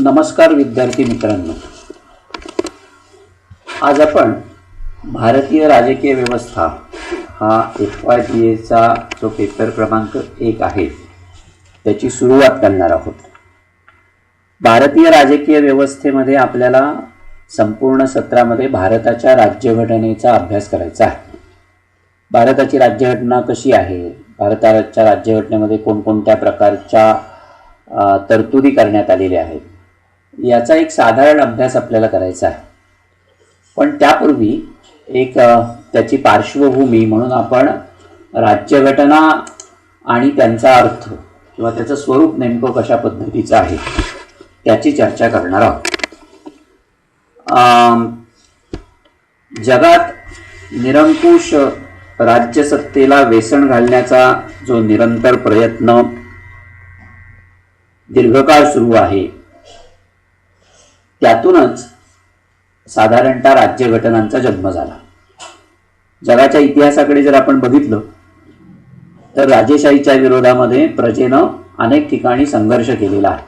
नमस्कार विद्यार्थी मित्रांनो. आज आपण भारतीय राजकीय व्यवस्था हा एफ वाय पी एचा जो पेपर क्रमांक एक आहे त्याची सुरुवात करणार आहोत. भारतीय राजकीय व्यवस्थेमध्ये आपल्याला संपूर्ण सत्रामध्ये भारताच्या राज्यघटनेचा अभ्यास करायचा आहे. भारताची राज्यघटना कशी आहे? भारताच्या राज्यघटनेमध्ये कोणकोणत्या प्रकारच्या तरतुदी करण्यात आलेल्या आहेत? याचा एक साधारण अभ्यास आपल्याला करायचा आहे. पण त्यापूर्वी एक त्याची पार्श्वभूमी म्हणून आपण राज्यघटना आणि त्यांचा अर्थ किंवा त्याचं स्वरूप नेमकं कशा पद्धतीचं आहे त्याची चर्चा करणार आहोत. जगात निरंकुश राज्यसत्तेला वेसण घालण्याचा जो निरंतर प्रयत्न दीर्घकाळ सुरू आहे त्यातूनच साधारणतः राज्यघटनांचा जन्म झाला. जगाच्या इतिहासाकडे जर आपण बघितलं तर राजेशाहीच्या विरोधामध्ये प्रजेनं अनेक ठिकाणी संघर्ष केलेला आहे.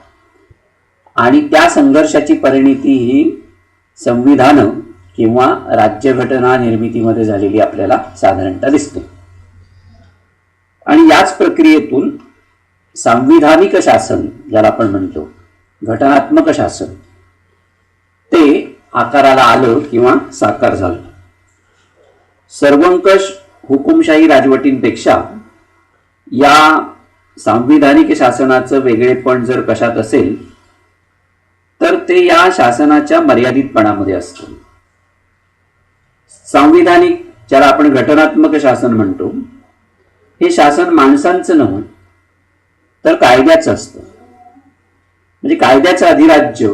आणि त्या संघर्षाची परिणिती ही संविधानं किंवा राज्यघटना निर्मितीमध्ये झालेली आपल्याला साधारणतः दिसते. आणि याच प्रक्रियेतून सांविधानिक शासन ज्याला आपण म्हणतो घटनात्मक शासन आकाराला आलं किंवा साकार झालं. सर्वंकष हुकुमशाही राजवटींपेक्षा या सांविधानिक शासनाचं वेगळेपण जर कशात असेल तर ते या शासनाच्या मर्यादितपणामध्ये असतं. सांविधानिक ज्याला आपण घटनात्मक शासन म्हणतो हे शासन माणसांचं नव्हे तर कायद्याचं असतं. म्हणजे कायद्याचं अधिराज्य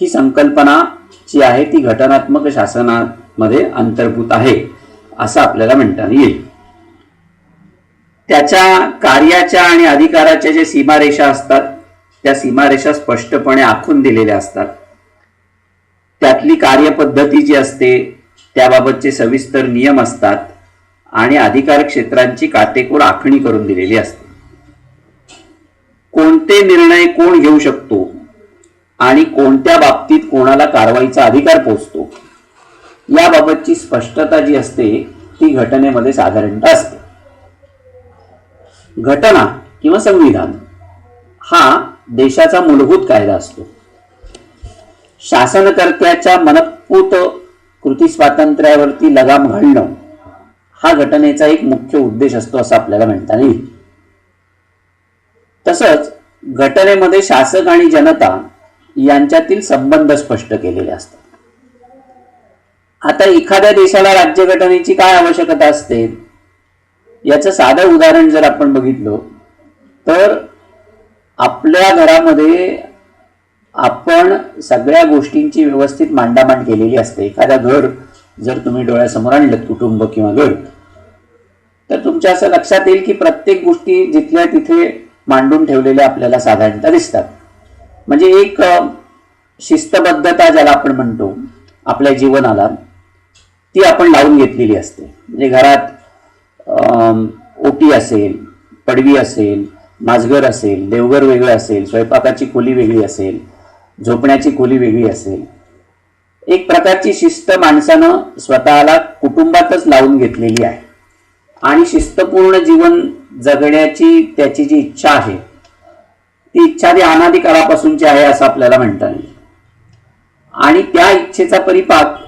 ही संकल्पना जी आहे ती घटनात्मक शासनामध्ये अंतर्भूत आहे असं आपल्याला म्हणता येईल. त्याच्या कार्याच्या आणि अधिकाराच्या जे सीमारेषा असतात त्या सीमारेषा स्पष्टपणे आखून दिलेल्या असतात. त्यातली कार्यपद्धती जी असते त्याबाबतचे सविस्तर नियम असतात आणि अधिकार क्षेत्रांची काटेकोर आखणी करून दिलेली असते. कोणते निर्णय कोण घेऊ शकतो आणि कोणत्या बाबतीत कोणाला कारवाईचा अधिकार पोचतो? याबाबतची स्पष्टता जी असते ती घटनेमध्ये साधारणतः असते. घटना किंवा संविधान हा देशाचा मूलभूत कायदा असतो. शासनकर्त्याच्या मनपूत कृती स्वातंत्र्यावरती लगाम घालणं हा घटनेचा एक मुख्य उद्देश असतो असं आपल्याला म्हणता येईल. तसंच घटनेमध्ये शासक आणि जनता यांच्यातील संबंध स्पष्ट केलेले असतात. आता एखाद्या देशाला राज्यघटनेची काय आवश्यकता असते? याचं साधं उदाहरण जर आपण बघितलं तर आपल्या घरामध्ये आपण सगळ्या गोष्टींची व्यवस्थित मांडामांड केलेली असते. एखाद्या घर जर तुम्ही डोळ्यासमोर आणलं कुटुंब किंवा घर तर तुमच्या असं लक्षात येईल की प्रत्येक गोष्टी जिथल्या तिथे मांडून ठेवलेल्या आपल्याला साधारणतः दिसतात. म्हणजे एक शिस्तबद्धता ज्याला आपण म्हणतो आपल्या जीवनाला ती आपण लावून घेतलेली असते. म्हणजे घरात ओटी असेल पडवी असेल माजघर असेल देवघर वेगळं असेल स्वयंपाकाची खोली वेगळी असेल झोपण्याची खोली वेगळी असेल एक प्रकारची शिस्त माणसानं स्वतःला कुटुंबातच लावून घेतलेली आहे. आणि शिस्तपूर्ण जीवन जगण्याची त्याची जी इच्छा आहे ती इच्छा ती अनादी काळापासूनची आहे असं आपल्याला म्हणता येईल. आणि त्या इच्छेचा परिपाक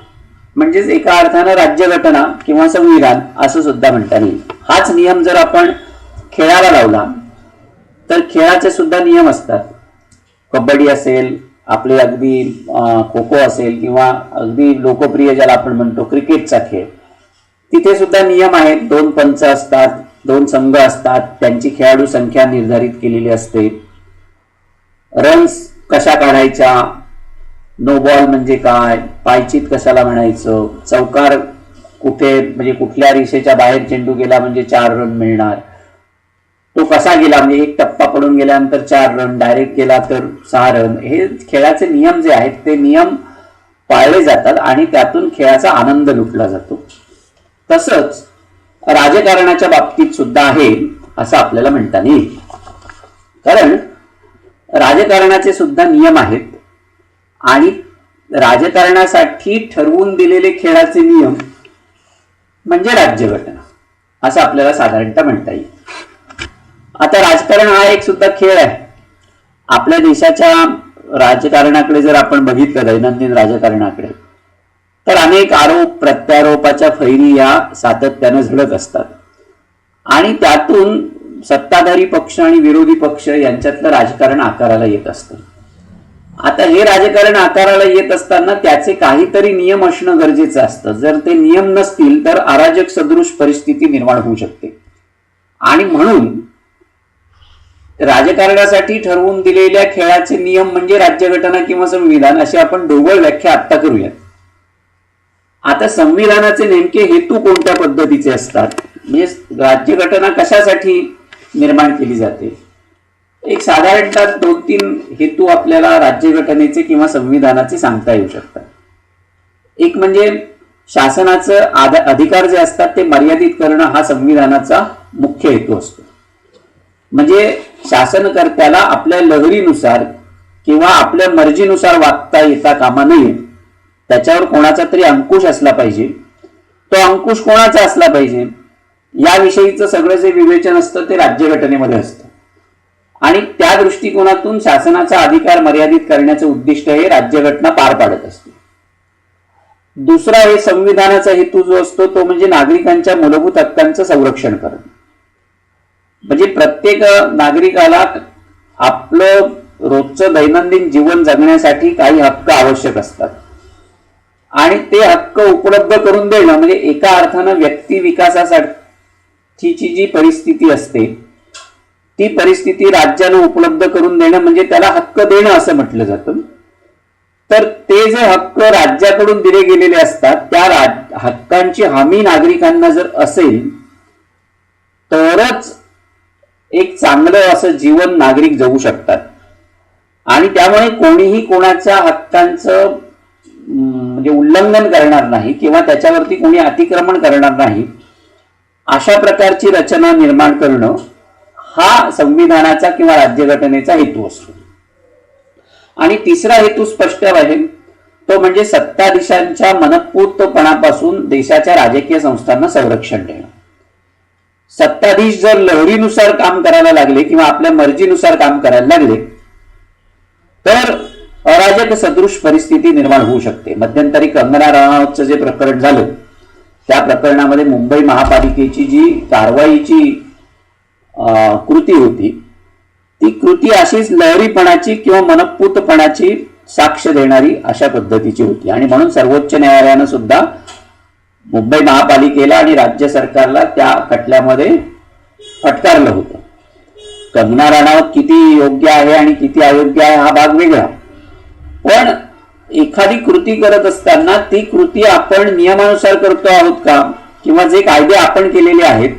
म्हणजेच एका अर्थानं राज्यघटना किंवा संविधान असं सुद्धा म्हणता येईल. हाच नियम जर आपण खेळाला लावला तर खेळाचे सुद्धा नियम असतात. कबड्डी असेल आपले अगदी खो खो असेल किंवा अगदी लोकप्रिय ज्याला आपण म्हणतो क्रिकेटचा खेळ तिथे सुद्धा नियम आहेत. दोन पंच असतात दोन संघ असतात. त्यांची खेळाडू संख्या निर्धारित केलेली असते. रन्स कशा काढायच्या? नो बॉल म्हणजे काय? पायचीत कशाला म्हणायचं? चौकार कुठे म्हणजे कुठल्या रेषेच्या बाहेर चेंडू गेला म्हणजे चार रन मिळणार? तो कसा गेला? म्हणजे एक टप्पा पडून गेल्यानंतर चार रन डायरेक्ट गेला तर सहा रन हे खेळाचे नियम जे आहेत ते नियम पाळले जातात आणि त्यातून खेळाचा आनंद लुटला जातो. तसंच राजकारणाच्या बाबतीत सुद्धा आहे असं आपल्याला म्हणता येईल. कारण राजकारणाचे सुद्धा नियम आहेत. आणि राजकारणासाठी ठरवून दिलेले खेळाचे नियम म्हणजे राज्यघटना. असं आपल्याला साधारणतः म्हणता येईल. आता राजकारण हा एक सुद्धा खेळ आहे. आपल्या देशाच्या राजकारणाकडे जर आपण बघितलं दैनंदिन राजकारणाकडे तर अनेक आरोप प्रत्यारोपाच्या फैरी या सातत्यानं झडत असतात. आणि त्यातून सत्ताधारी पक्ष आणि विरोधी पक्ष यांच्यातलं राजकारण आकाराला येत असतं. आता हे राजकारण आकाराला येत असताना त्याचे काहीतरी नियम असणं गरजेचं असतं. जर ते नियम नसतील तर अराजक सदृश परिस्थिती निर्माण होऊ शकते. आणि म्हणून राजकारणासाठी ठरवून दिलेल्या खेळाचे नियम म्हणजे राज्यघटना किंवा संविधान अशी आपण ढोबळ व्याख्या आत्ता करूयात. आता संविधानाचे नेमके हेतू कोणत्या पद्धतीचे असतात? म्हणजे राज्यघटना कशासाठी निर्माण केली जाते. एक साधारणतः दोन तीन हेतू आपल्याला राज्यघटनेचे किंवा संविधानाचे सांगता येऊ शकतात. एक म्हणजे शासनाचं अधिकार जे असतात ते मर्यादित करणं हा संविधानाचा मुख्य हेतू असतो. म्हणजे शासनकर्त्याला आपल्या लहरीनुसार किंवा आपल्या मर्जीनुसार वागता येता कामा नये त्याच्यावर कोणाचा तरी अंकुश असला पाहिजे. तो अंकुश कोणाचा असला पाहिजे? याविषयीचं सगळं जे विवेचन असतं ते राज्यघटनेमध्ये असतं. आणि त्या दृष्टिकोनातून शासनाचा अधिकार मर्यादित करण्याचं उद्दिष्ट हे राज्यघटना पार पाडत असते. दुसरा हे संविधानाचा हेतू जो असतो तो म्हणजे नागरिकांच्या मूलभूत हक्कांचं संरक्षण करणं. म्हणजे प्रत्येक नागरिकाला आपलं रोजचं दैनंदिन जीवन जगण्यासाठी काही हक्क आवश्यक असतात. आणि ते हक्क उपलब्ध करून देणं म्हणजे एका अर्थानं व्यक्ती तिची जी परिस्थिती असते ती परिस्थिती राज्यानं उपलब्ध करून देणं म्हणजे त्याला हक्क देणं असं म्हटलं जातं. तर ते जे हक्क राज्याकडून दिले गेलेले असतात त्या राज- हक्कांची हमी नागरिकांना जर असेल तरच एक चांगलं असं जीवन नागरिक जगू शकतात. आणि त्यामुळे कोणीही कोणाच्या हक्कांचं म्हणजे उल्लंघन करणार नाही किंवा त्याच्यावरती कोणी अतिक्रमण करणार नाही अशा प्रकारची रचना निर्माण करणं हा संविधानाचा किंवा राज्यघटनेचा हेतू असतो. आणि तिसरा हेतू स्पष्ट आहे. तो म्हणजे सत्ताधीशांच्या मनपूर्तपणापासून देशाच्या राजकीय संस्थांना संरक्षण देणं. सत्ताधीश जर लहरीनुसार काम करायला लागले किंवा आपल्या मर्जीनुसार काम करायला लागले तर अराजक सदृश परिस्थिती निर्माण होऊ शकते. मध्यंतरी कंगना राणावतचं जे प्रकरण झालं त्या प्रकरणामध्ये मुंबई महापालिकेची जी कारवाईची अं, कृती होती ती कृती अशीच लहरीपणाची किंवा मनपूतपणाची साक्ष देणारी अशा पद्धतीची होती. आणि म्हणून सर्वोच्च न्यायालयानं सुद्धा मुंबई महापालिकेला आणि राज्य सरकारला त्या खटल्यामध्ये फटकारलं होतं. कंगना राणावत किती योग्य आहे आणि किती अयोग्य आहे हा भाग वेगळा. पण एखादी कृती करत असताना ती कृती आपण नियमानुसार करतो आहोत का? किंवा जे कायदे आपण केलेले आहेत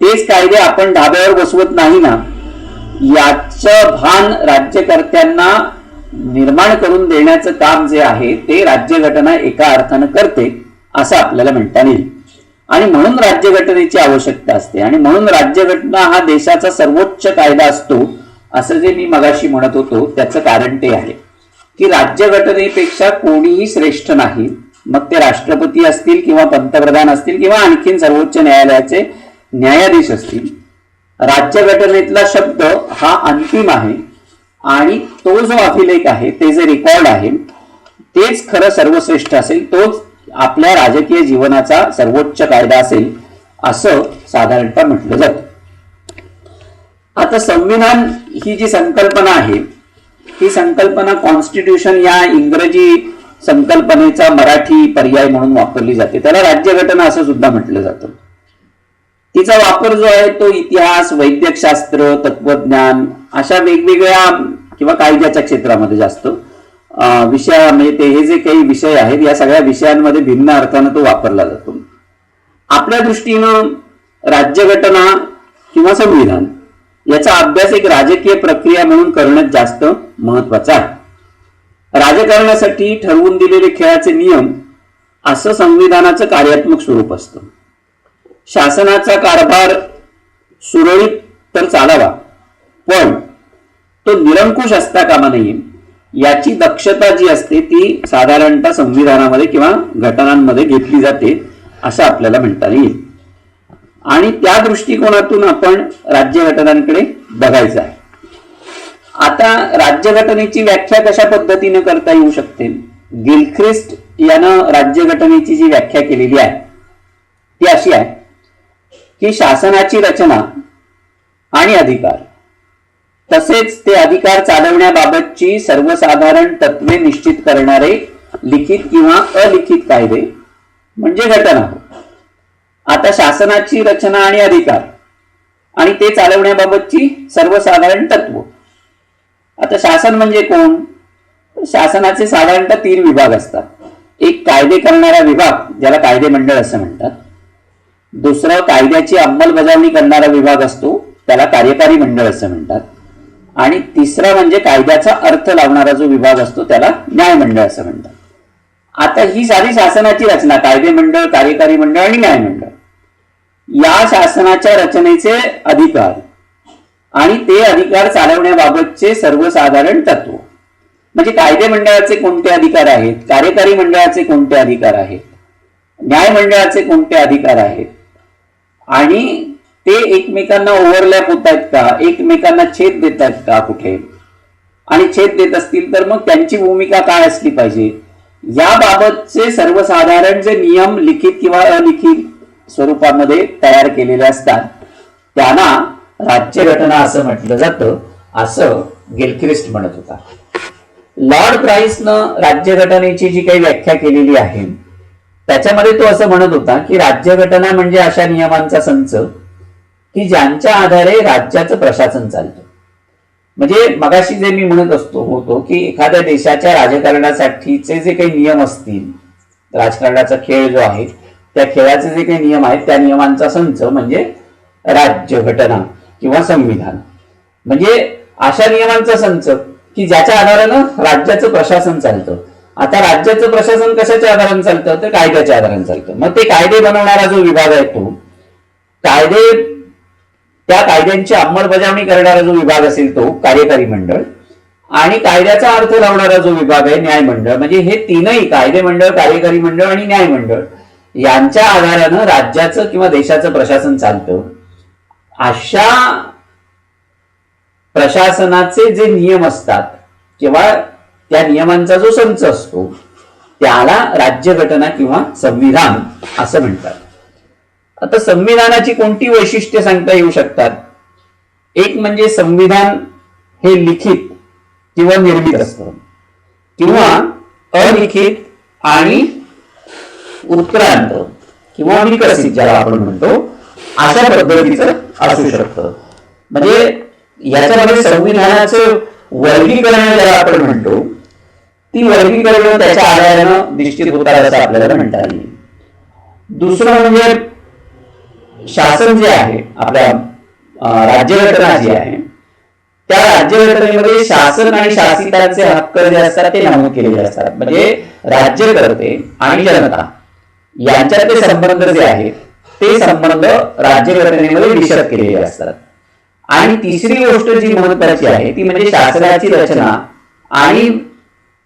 तेच कायदे आपण धाब्यावर बसवत नाही ना? याचं भान राज्यकर्त्यांना निर्माण करून देण्याचं काम जे आहे ते राज्यघटना एका अर्थानं करते असं आपल्याला म्हणता येईल. आणि म्हणून राज्यघटनेची आवश्यकता असते. आणि म्हणून राज्यघटना हा देशाचा सर्वोच्च कायदा असतो असं जे मी मगाशी म्हणत होतो त्याचं कारण ते आहे. की राज्यघटनेपेक्षा कोणीही श्रेष्ठ नाही. मग ते राष्ट्रपती असतील किंवा पंतप्रधान असतील किंवा आणखीन सर्वोच्च न्यायालयाचे न्यायाधीश असतील. राज्यघटनेतला शब्द हा अंतिम आहे आणि तो जो अभिलेख आहे ते जे रेकॉर्ड आहे तेच खरं सर्वश्रेष्ठ असेल तोच आपल्या राजकीय जीवनाचा सर्वोच्च कायदा असेल असं साधारणतः म्हटलं जातं. आता संविधान ही जी संकल्पना आहे ही संकल्पना कॉन्स्टिट्यूशन या इंग्रजी संकल्पनेचा मराठी पर्याय म्हणून वापरली जाते. त्याला राज्यघटना असं सुद्धा म्हटलं जातं. तिचा वापर जो आहे तो इतिहास वैद्यकशास्त्र तत्वज्ञान अशा वेगवेगळ्या किंवा कायद्याच्या क्षेत्रामध्ये जास्त. विषया म्हणजे ते हे जे काही विषय आहेत या सगळ्या विषयांमध्ये भिन्न अर्थानं तो वापरला जातो. आपल्या दृष्टीनं राज्यघटना किंवा संविधान याचा अभ्यास एक राजकीय प्रक्रिया म्हणून करणं जास्त महत्त्वाचा आहे. राजकारणासाठी ठरवून दिलेले खेळाचे नियम असं संविधानाचं कार्यात्मक स्वरूप असतं. शासनाचा कारभार सुरळीत तर चालावा पण तो निरंकुश असता कामा नये. याची दक्षता जी असते ती साधारणतः संविधानामध्ये किंवा घटनांमध्ये घेतली जाते असं आपल्याला म्हणता येईल. आणि त्या दृष्टिकोनातून आपण राज्यघटनांकडे बघायचं आहे. आता राज्यघटनेची व्याख्या कशा पद्धतीने करता येऊ शकते? गिलख्रिस्ट यानं राज्यघटनेची जी व्याख्या केलेली आहे ती अशी आहे की शासनाची रचना आणि अधिकार. तसेच ते अधिकार चालवण्याबाबतची सर्वसाधारण तत्वे निश्चित करणारे लिखित किंवा अलिखित कायदे म्हणजे घटना. आता शासनाची रचना आणि अधिकार आणि ते चालवण्याबाबतची सर्वसाधारण तत्व आता शासन म्हणजे कोण? शासनाचे साधारणतः तीन विभाग असतात. एक कायदे करणारा विभाग ज्याला कायदे मंडळ असं म्हणतात. दुसरं कायद्याची अंमलबजावणी करणारा विभाग असतो त्याला कार्यकारी मंडळ असं म्हणतात. आणि तिसरा म्हणजे कायद्याचा अर्थ लावणारा जो विभाग असतो त्याला न्यायमंडळ असं म्हणतात. आता ही सारी शासनाची रचना कायदे मंडळ कार्यकारी मंडळ आणि न्यायमंडळ या शासनाच्या रचनेचे अधिकार आणि ते अधिकार चालवण्याबाबतचे सर्वसाधारण तत्व. म्हणजे कायदे मंडळाचे कोणते अधिकार आहेत? कार्यकारी मंडळाचे कोणते अधिकार आहेत? न्याय मंडळाचे कोणते अधिकार आहेत? आणि ते एकमेकांना ओव्हरलॅप होत आहेत का? एकमेकांना छेद देत आहेत का कुठे? आणि छेद देत असतील तर मग त्यांची भूमिका काय असली पाहिजे? याबाबतचे सर्वसाधारण जे नियम लिखित किंवा अलिखित स्वरूपामध्ये तयार केलेले असतात त्यांना राज्यघटना असं म्हटलं जातं असं गिलख्रिस्ट म्हणत होता. लॉर्ड प्राईसनं राज्यघटनेची जी काही व्याख्या केलेली आहे त्याच्यामध्ये तो असं म्हणत होता की राज्यघटना म्हणजे अशा नियमांचा संच की ज्यांच्या आधारे राज्याचं प्रशासन चालतं. म्हणजे मगाशी जे मी म्हणत असतो होतो की एखाद्या देशाच्या राजकारणासाठीचे जे काही नियम असतील राजकारणाचा खेळ जो आहे त्या खेळाचे जे काही नियम आहेत त्या नियमांचा संच म्हणजे राज्य घटना. किंवा संविधान. म्हणजे अशा नियमांचा संच की ज्याच्या आधारानं राज्याचं प्रशासन चालतं. आता राज्याचं प्रशासन कशाच्या आधारानं चालतं? तर कायद्याच्या आधारानं चालतं. मग ते कायदे बनवणारा जो विभाग आहे तो कायदे त्या कायद्यांची अंमलबजावणी करणारा जो विभाग असेल तो कार्यकारी मंडळ आणि कायद्याचा अर्थ लावणारा जो विभाग आहे न्यायमंडळ म्हणजे हे तीनही कायदे मंडळ कार्यकारी मंडळ आणि न्यायमंडळ यांच्या आधारानं राज्याचं किंवा देशाचं प्रशासन चालतं. अशा प्रशासनाचे जे नियम असतात किंवा त्या नियमांचा जो संच असतो त्याला राज्यघटना किंवा संविधान असं म्हणतात. आता संविधानाची कोणती वैशिष्ट्ये सांगता येऊ शकतात? एक म्हणजे संविधान हे लिखित किंवा निर्मित असतं. किंवा अलिखित आणि उत्क्रांत किंवा विकसित ज्याला आपण म्हणतो अशा पद्धतीचं असू शकतं. म्हणजे याच्यामध्ये संविधानाचं वर्गीकरण ज्याला आपण म्हणतो ती वर्गीकरण त्याच्या आधारानं निश्चित होतात असं आपल्याला म्हणता येईल. दुसरं म्हणजे शासन जे आहे आपल्या राज्यघटना जी आहे त्या राज्यघटनेमध्ये शासन आणि शासितांचे हक्क जे असतात ते नमूद केलेले असतात. म्हणजे राज्यकर्ते आणि जनता यांच्यातले संबंध जे आहेत ते संबंध राज्यघटनेमध्ये विशद केलेले असतात. आणि तिसरी गोष्ट जी महत्वाची आहे ती म्हणजे शासनाची रचना आणि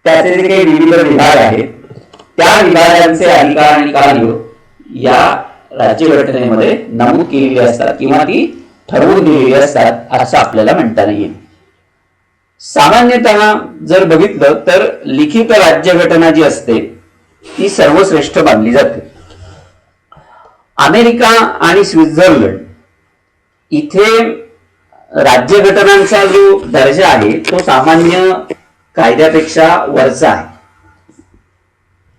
त्याचे जे काही विविध विभाग आहेत त्या विभागांचे अधिकार आणि कार्य या राज्यघटनेमध्ये नमूद केलेली असतात किंवा ती ठरवून दिलेली असतात असं आपल्याला म्हणता येईल. सामान्यतः जर बघितलं तर लिखित राज्यघटना जी असते ती सर्वश्रेष्ठ मानली जाते. अमेरिका आणि स्वित्झर्लंड इथे राज्यघटनांचा जो दर्जा आहे तो सामान्य कायद्यापेक्षा वरचा आहे.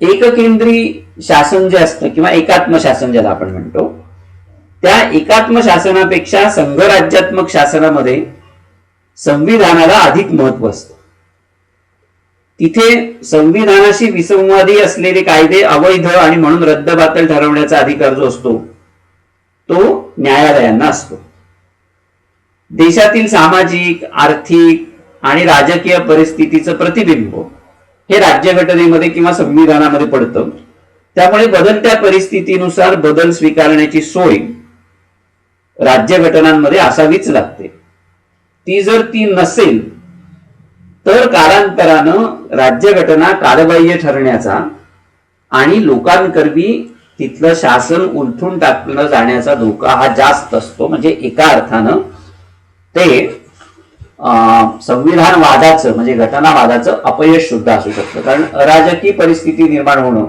एककेंद्री शासन जे असतं किंवा एकात्म शासन ज्याला आपण म्हणतो त्या एकात्म शासनापेक्षा संघराज्यात्मक शासनामध्ये संविधानाला अधिक महत्त्व असतं. तिथे संविधानाशी विसंवादी असलेले कायदे अवैध आणि म्हणून रद्दबातल ठरवण्याचा अधिकार जो असतो तो न्यायालयांना असतो. देशातील सामाजिक आर्थिक आणि राजकीय परिस्थितीचं प्रतिबिंब हे राज्यघटनेमध्ये किंवा संविधानामध्ये पडतं. त्यामुळे बदलत्या परिस्थितीनुसार बदल स्वीकारण्याची सोय राज्यघटनांमध्ये असावीच लागते. ती जर ती नसेल तर कालांतरानं राज्यघटना कालबाह्य ठरण्याचा आणि लोकांकरवी तिथलं शासन उलथून टाकलं जाण्याचा धोका हा जास्त असतो. म्हणजे एका अर्थानं ते अं, संविधानवादाचं म्हणजे घटनावादाचं अपयश सुद्धा असू शकतं. कारण अराजकी परिस्थिती निर्माण होणं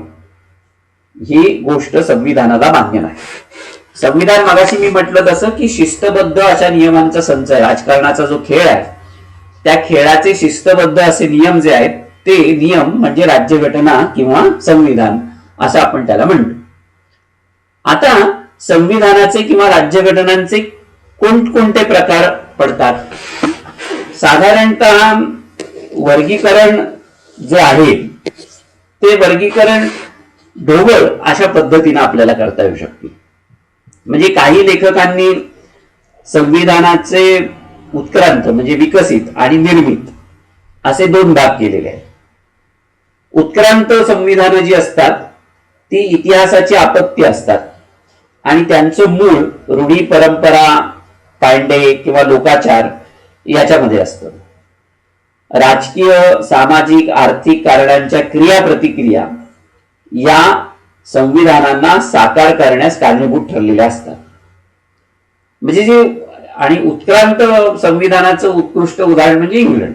ही गोष्ट संविधानाला मान्य नाही. संविधान मागाशी मी म्हटलं तसं की शिस्तबद्ध अशा नियमांचा संच आहे. राजकारणाचा जो खेळ आहे त्या खेळाचे शिस्तबद्ध असे नियम जे आहेत ते नियम म्हणजे राज्यघटना किंवा संविधान असं आपण त्याला म्हणतो. आता संविधानाचे किंवा राज्यघटनांचे कोणकोणते प्रकार पडतात? साधारणतः वर्गीकरण जे आहे ते वर्गीकरण ढोबळ अशा पद्धतीनं आपल्याला करता येऊ शकते. म्हणजे काही लेखकांनी संविधानाचे उत्क्रांत म्हणजे विकसित आणि निर्मित असे दोन भाग केलेले आहेत. उत्क्रांत संविधानं जी असतात ती इतिहासाची आपत्ती असतात. आणि त्यांचं मूळ रूढी परंपरा पांडे किंवा लोकाचार याच्यामध्ये असतं. राजकीय सामाजिक आर्थिक कारणांच्या क्रिया प्रतिक्रिया या संविधानांना साकार करण्यास कारणीभूत ठरलेल्या असतात. म्हणजे जे आणि उत्क्रांत संविधानाचं उत्कृष्ट उदाहरण म्हणजे इंग्लंड.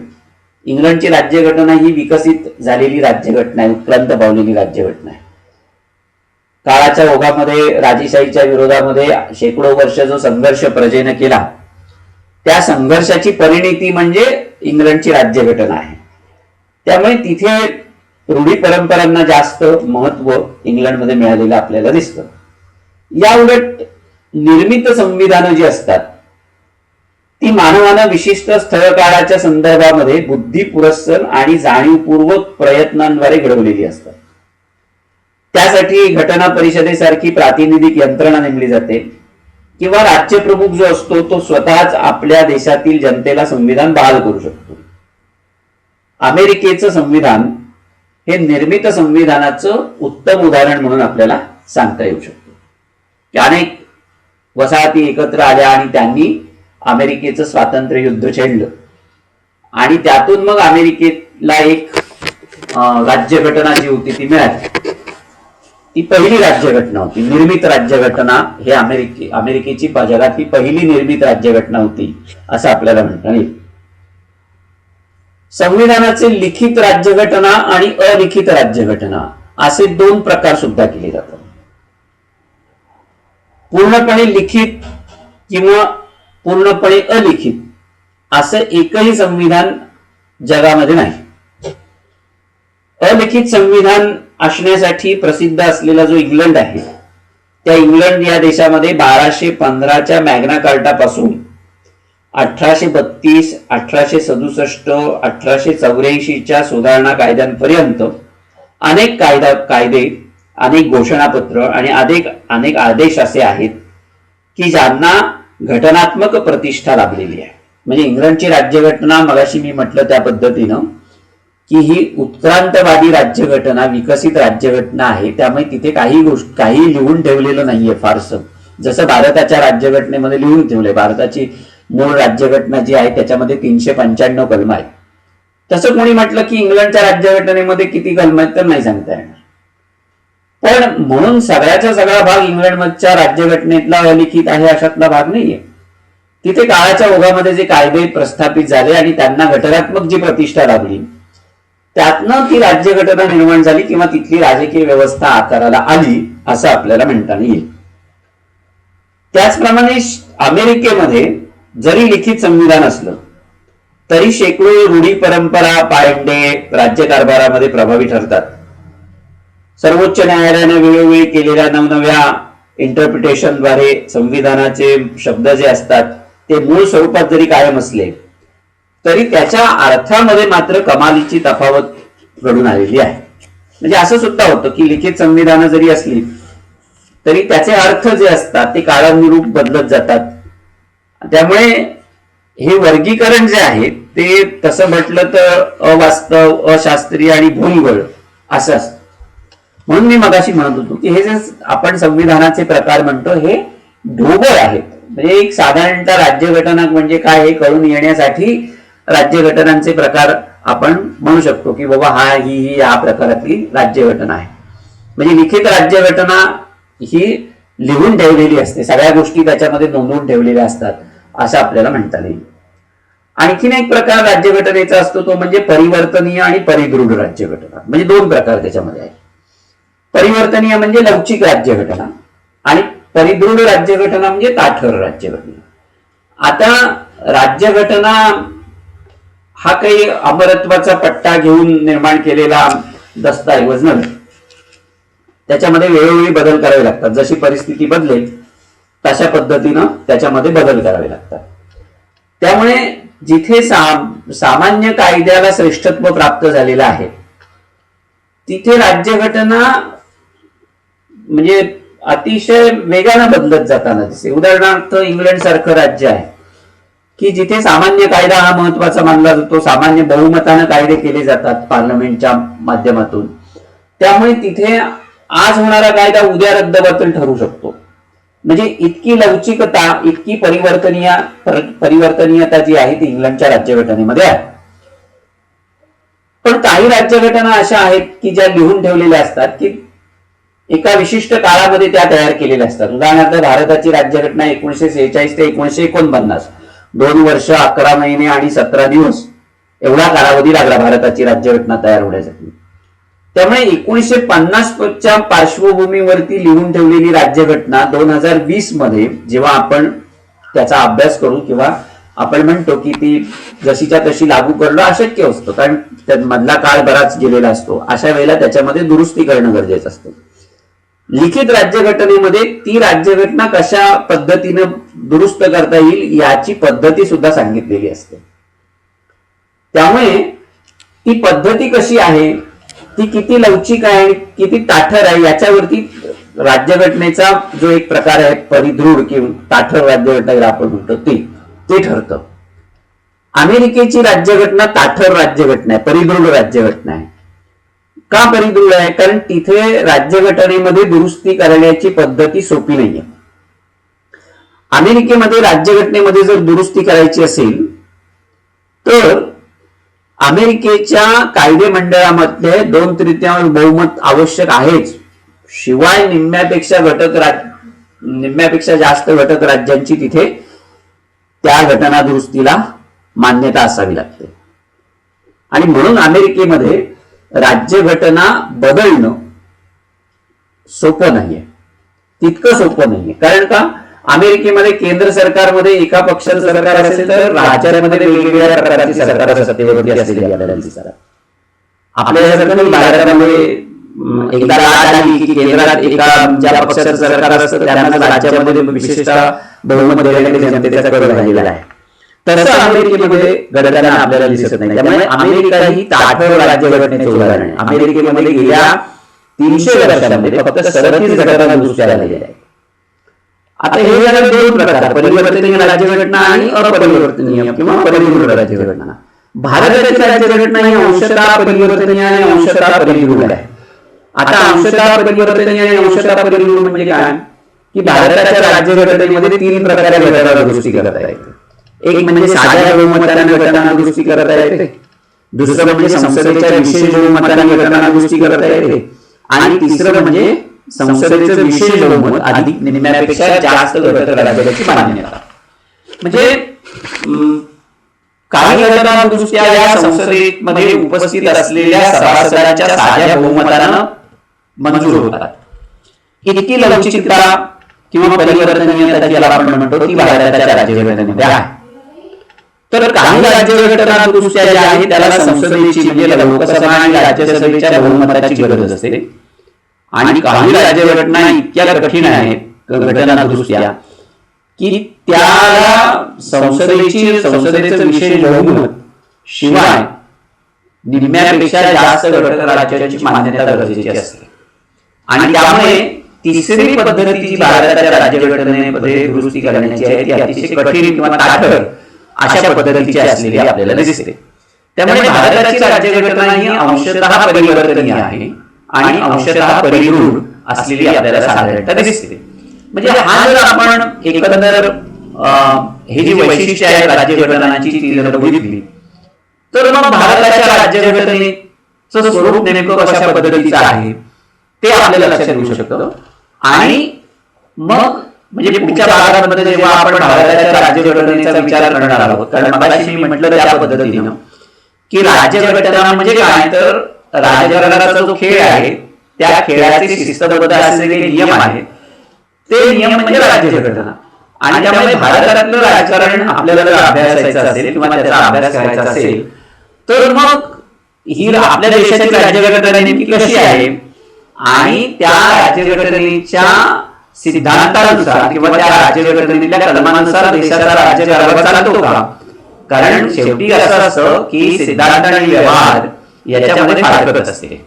इंग्लंडची राज्यघटना ही विकसित झालेली राज्यघटना आहे उत्क्रांत पावलेली राज्यघटना आहे. काळाच्या ओघामध्ये राजेशाहीच्या विरोधामध्ये शेकडो वर्ष जो संघर्ष प्रजेनं केला त्या संघर्षाची परिणिती म्हणजे इंग्लंडची राज्यघटना आहे. त्यामुळे तिथे रूढी परंपरांना जास्त महत्त्व इंग्लंडमध्ये मिळालेलं आपल्याला दिसतं. या उलट निर्मित संविधानं जी असतात ती मानवानं विशिष्ट स्थळकाळाच्या संदर्भामध्ये बुद्धी पुरस्सन आणि जाणीवपूर्वक प्रयत्नांद्वारे घडवलेली असतात. त्यासाठी घटना परिषदेसारखी प्रातिनिधिक यंत्रणा नेमली जाते किंवा राज्यप्रमुख जो असतो तो स्वतःच आपल्या देशातील जनतेला संविधान बहाल करू शकतो. अमेरिकेचं संविधान हे निर्मित संविधानाचं उत्तम उदाहरण म्हणून आपल्याला सांगता येऊ शकतो. अनेक वसाहती एकत्र आल्या आणि त्यांनी अमेरिकेचं स्वातंत्र्य युद्ध छेडलं. आणि त्यातून मग अमेरिकेला एक राज्यघटना जी होती ती मिळाली. ती पहिली राज्यघटना होती. निर्मित राज्यघटना हे अमेरिके अमेरिकेची जगातली पहिली निर्मित राज्यघटना होती असं आपल्याला म्हणता येईल संविधानाचे लिखित राज्यघटना आणि अलिखित राज्यघटना असे दोन प्रकार सुद्धा केले जातात. पूर्णपणे लिखित किंवा पूर्णपणे अलिखित. असं एकही संविधान जगामध्ये नाही. अलिखित संविधान असण्यासाठी प्रसिद्ध असलेला जो इंग्लंड आहे त्या इंग्लंड या देशामध्ये बाराशे पंधराच्या मॅग्ना कार्टापासून अठराशे बत्तीस अठराशे सदुसष्ट अठराशे चौऱ्याऐंशीच्या सुधारणा कायद्यांपर्यंत अनेक कायदा कायदे अनेक घोषणापत्र आणि अनेक अनेक आदेश असे आहेत की ज्यांना घटनात्मक प्रतिष्ठा लाभलेली आहे. म्हणजे इंग्लंडची राज्यघटना मगाशी मी म्हटलं त्या पद्धतीनं की ही उत्क्रांतवादी राज्यघटना विकसित राज्यघटना आहे त्यामुळे तिथे काही गोष्ट काही लिहून ठेवलेलं नाहीये फारसं. जसं भारताच्या राज्यघटनेमध्ये लिहून ठेवलंय भारताची मूळ राज्यघटना जी आहे त्याच्यामध्ये तीनशे पंच्याण्णव कलम आहेत. तसं कोणी म्हटलं की इंग्लंडच्या राज्यघटनेमध्ये किती कलम आहेत तर नाही सांगता येणार. पण म्हणून सगळ्याचा सगळा भाग इंग्लंडमधच्या राज्यघटनेतला अलिखित आहे अशातला भाग नाहीये. तिथे काळाच्या ओघामध्ये जे कायदे प्रस्थापित झाले आणि त्यांना घटनात्मक जी प्रतिष्ठा लाभली त्यातनं ती राज्यघटना निर्माण झाली किंवा तिथली राजकीय व्यवस्था आकाराला आली असं आपल्याला म्हणता येईल. त्याचप्रमाणे अमेरिकेमध्ये जरी लिखित संविधान असलं तरी शेकडो रूढी परंपरा पायंडे राज्यकारभारामध्ये प्रभावी ठरतात. सर्वोच्च न्यायालयाने वेळोवेळी केलेल्या नवनव्या इंटरप्रिटेशनद्वारे संविधानाचे शब्द जे असतात ते मूळ स्वरूपात जरी कायम असले तरी त्याच्या अर्थामध्ये मात्र कमालीची तफावत घडून आलेली आहे. म्हणजे असं सुद्धा होतं की लिखित संविधान जरी असली तरी त्याचे अर्थ जे असतात ते काळानुरूप बदलत जातात. त्यामुळे हे वर्गीकरण जे आहे ते तसं म्हटलं तर अवास्तव अशास्त्रीय आणि भोंगळ असं असतं. म्हणून मी मगाशी म्हणत होतो की हे जे आपण संविधानाचे प्रकार म्हणतो हे ढोबळ आहेत. म्हणजे एक साधारणतः राज्यघटना म्हणजे काय हे कळून येण्यासाठी राज्यघटनांचे प्रकार आपण म्हणू शकतो की बाबा हा ही ही या प्रकारातली राज्यघटना आहे. म्हणजे लिखित राज्यघटना ही लिहून ठेवलेली असते. सगळ्या गोष्टी त्याच्यामध्ये नोंदवून ठेवलेल्या असतात असं आपल्याला म्हणता येईल. आणखीन एक प्रकार राज्यघटनेचा असतो तो म्हणजे परिवर्तनीय आणि परिदृढ राज्यघटना. म्हणजे दोन प्रकार त्याच्यामध्ये आहेत. परिवर्तनीय म्हणजे लवचिक राज्यघटना आणि परिदृढ राज्यघटना म्हणजे ताठर राज्यघटना. आता राज्यघटना हा काही अमरत्वाचा पट्टा घेऊन निर्माण केलेला दस्तऐवज नव्हे. त्याच्यामध्ये वेळोवेळी बदल करावे लागतात. जशी परिस्थिती बदलेल तशा पद्धतीनं त्याच्यामध्ये बदल करावे लागतात. त्यामुळे जिथे साम- सामान्य कायद्याला श्रेष्ठत्व प्राप्त झालेलं आहे तिथे राज्यघटना म्हणजे अतिशय वेगानं बदलत जाताना दिसते. उदाहरणार्थ इंग्लंड सारखं राज्य आहे की जिथे सामान्य कायदा हा महत्त्वाचा मानला जातो सामान्य बहुमतानं कायदे केले जातात पार्लमेंटच्या माध्यमातून. त्यामुळे तिथे आज होणारा कायदा उद्या रद्दबातल ठरू शकतो. म्हणजे इतकी लवचिकता इतकी परिवर्तनीय पर- परिवर्तनीयता जी आहे ती इंग्लंडच्या राज्यघटनेमध्ये आहे. पण काही राज्यघटना अशा आहेत की ज्या लिहून ठेवलेल्या असतात की एका विशिष्ट काळामध्ये त्या तयार केलेल्या असतात. उदाहरणार्थ भारताची राज्यघटना एकोणीशे सेहेचाळीस ते एकोणीशे एकोणपन्नास. दोन वर्ष अकरा महिने आणि सतरा दिवस एवढा कालावधी लागला भारताची राज्यघटना तयार होण्यासाठी. त्यामुळे एकोणीशे पन्नासच्या पार्श्वभूमीवरती लिहून ठेवलेली राज्यघटना दोन हजार वीसमध्ये जेव्हा आपण त्याचा अभ्यास करू किंवा आपण म्हणतो की ती जशीच्या तशी लागू करणं अशक्य असतं कारण त्या मधला काळ बराच गेलेला असतो. अशा वेळेला त्याच्यामध्ये दुरुस्ती करणं गरजेचं असतं. लिखित राज्यघटनेमध्ये ती राज्यघटना कशा पद्धतीनं दुरुस्त करता येईल याची पद्धती सुद्धा सांगितलेली असते. त्यामुळे ती पद्धती कशी आहे ती किती लवचिक आहे किती ताठर आहे याच्यावरती राज्यघटनेचा जो एक प्रकार आहे परिदृढ किंवा ताठर राज्यघटना आपण म्हणतो ते ते ठरतं. अमेरिकेची राज्यघटना ताठर राज्यघटना आहे परिदृढ राज्यघटना आहे. का परिदृढ आहे? कारण तिथे राज्यघटनेमध्ये दुरुस्ती करण्याची पद्धती सोपी नाहीये. अमेरिकेमध्ये राज्यघटनेमध्ये जर दुरुस्ती करायची असेल तर अमेरिकेच्या कायदे मंडळामध्ये दोन तृतीयांश बहुमत आवश्यक आहेच. शिवाय निम्म्यापेक्षा घटक राज निम्म्यापेक्षा जास्त घटक राज्यांची तिथे त्या घटना दुरुस्तीला मान्यता असावी लागते. आणि म्हणून अमेरिकेमध्ये राज्यघटना बदलणं सोपं नाहीये. तितकं सोपं नाहीये. कारण का? अमेरिकेमध्ये केंद्र सरकारमध्ये एका पक्षाचं सरकार असेल तर राज्यामध्ये वेगवेगळ्या प्रकारची सरकार सत्तेवरती असलेली आपल्याला दिसतात आपल्या भारतामध्ये एकदा लाट आली की केंद्रात एका ज्या पक्षाचं सरकार असतं त्यांना राज्यामध्ये विशेषतः बहुमत जनतेचा कळ राहिलेला आहे. तसं अमेरिकेमध्ये घडताना आपल्याला दिसत नाही. त्यामुळे अमेरिका ही ताठर राज्यघटनेचे उदाहरण आहे. अमेरिकेमध्ये गेल्या तीनशे वर्षांमध्ये फक्त सदतीस घटना दुरुस्त्या झालेल्या आहेत. आता हे झाले दोन प्रकार. परिवर्तनीय राज्यघटना आणि अपरिवर्तनीय किंवा परिदृढ राज्यघटना. भारताची राज्यघटना ही अंशतः परिवर्तनीय आणि अंशतः परिदृढ आहे. आता अंशतः परिवर्तनीय आणि अंशतः परिदृढ म्हणजे काय? की भारताच्या राज्यघटनेमध्ये तीन प्रकारे घटना दुरुस्ती करता येते. एक म्हणजे साध्या बहुमताने घटना दुरुस्ती करता येते. दुसरं म्हणजे संसदेच्या विशेष बहुमताने घटना दुरुस्ती करता येते. आणि तिसरं म्हणजे संसदेचं विशेष बहुमत अधिक निम्म्यापेक्षा जास्त गट राज्याची मान्यता. म्हणजे काही घटना दुरुस्त्या या संसदेमध्ये उपस्थित असलेल्या सभासदांच्या साध्या बहुमतानं मंजूर होतात. इतकी लवचिकता किंवा परिवर्तनीयता ज्याला आपण म्हणतो ती भारताच्या राज्यघटनेमध्ये आहे. तर काही राज्यघटना दुरुस्त्या ज्या आहेत त्याला संसदेची म्हणजे लोकसभा आणि राज्यसभेच्या बहुमताची गरज असते. आणि काही राज्यघटना इतक्या कठीण आहेत घटना दुरुस्त्या की त्याला संसदेची संसदेचं विशेष बहुमत शिवाय निम्म्यापेक्षा जास्त घटक राज्याची मान्यता गरजेची असते. आणि त्यामुळे तिसरी पद्धती जी भारताच्या राज्यघटनेमध्ये दुरुस्ती करण्याची आहे ती अतिशय कठीण किंवा ताठर अशा पद्धतीची असलेली आपल्याला दिसते. त्यामुळे भारताची राज्यघटना ही अंशतः परिवर्तनीय आहे आणि अंशतः परिरूढ असलेली आपल्याला साधारणतः दिसते. म्हणजे हा जर आपण एकंदर ही जी वैशिष्ट्य आहेत राज्यघटनाची ती जर बघितली तर मग भारताच्या राज्यघटनेचं स्वरूप नेमकं कशा पद्धतीचं आहे ते आपल्याला लक्षात येऊ शकतं. आणि मग म्हणजे पुढच्या भागामध्ये जेव्हा आपण भारताच्या राज्यघटनेचा विचार करणार आहोत कारण मगाशी मी म्हटलं त्या पद्धतीनं की राज्यघटना म्हणजे काय? तर राजकारणाचा जो खेळ आहे त्या खेळाचे शिस्तबद्ध असलेले नियम आहेत ते नियम म्हणजे राज्यघटना. आणि त्यामुळे भारतातलं राजकारण आपल्याला जर अभ्यासायचं असेल किंवा त्याचा अभ्यास करायचा असेल तर मग ही आपल्या देशाची राज्यघटना नेमकी कशी आहे? आणि त्या राज्यघटनेच्या सिद्धांतानुसार किंवा त्या राज्यघटनेतल्या कलमानुसार देशाचा राज्यकारभार चालतो का? कारण शेवटी असं असतं की सिद्धांत आणि व्यवहार याच्यामध्ये फारकत असते.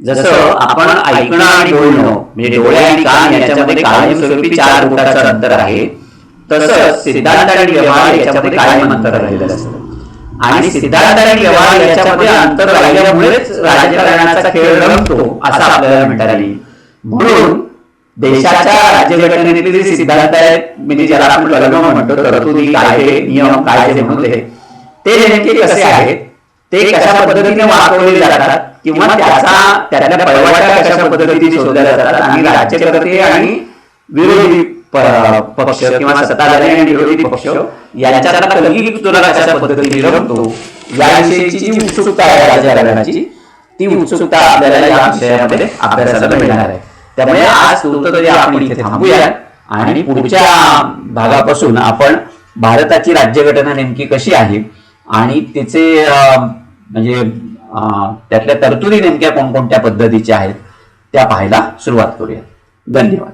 जसं आपण ऐकणं आणि बोलणं म्हणजे डोळे आणि कान याच्यामध्ये कायमस्वरूपी चार फुटाचं अंतर आहे तसंच सिद्धांत आणि व्यवहार याच्यामध्ये कायम अंतर राहिलेलं असतं. आणि सिद्धांत आणि व्यवहार याच्यामध्ये अंतर राहिल्यामुळेच राजकारणाचा खेळ रमतो असं आपल्याला म्हणता येईल. म्हणून देशाच्या राज्यघटनेतील जे सिद्धांत आहेत. म्हणजे ज्याला आपण कलम म्हणतो तरतुदी कायदे नियम कायदे म्हणून ते. नेमके कसे आहेत? ते कशा पद्धतीने वापरले जातात? किंवा त्याचा त्यातल्या पैवाट्या कशा पद्धतीने शोधल्या जातात? आणि राज्यकर्ते आणि विरोधी पक्ष किंवा सत्ताधारी आणि विरोधी पक्ष यांच्यातला कलगी तुला कशा पद्धतीने रमतो याविषयीची जी उत्सुकता आहे राजकारणाची ती उत्सुकता आपल्याला या विषयामध्ये अभ्यासाला मिळणार आहे. त्यामुळे आज तरी आपण इथे थांबूया आणि पुढच्या भागापासून आपण भारताची राज्यघटना नेमकी कशी आहे? आणि तिचे म्हणजे त्यातल्या तरतुदी नेमक्या कोणकोणत्या पद्धतीच्या आहेत त्या पाहायला सुरुवात करूया धन्यवाद.